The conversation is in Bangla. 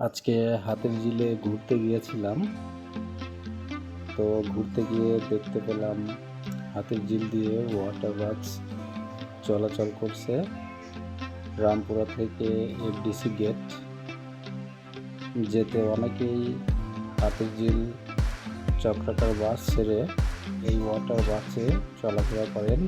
আজকে হাতের ঝিলে ঘুরতে গিয়েছিলাম। তো ঘুরতে গিয়ে দেখতে পেলাম হাতের ঝিল দিয়ে ওয়াটার বাস চলাচল করছে। রামপুরা থেকে এফডিসি গেট যেতে অনেকেই হাতের ঝিল চক্রাকার বাস ছেড়ে এই ওয়াটার বাসে চলাফেরা করেন।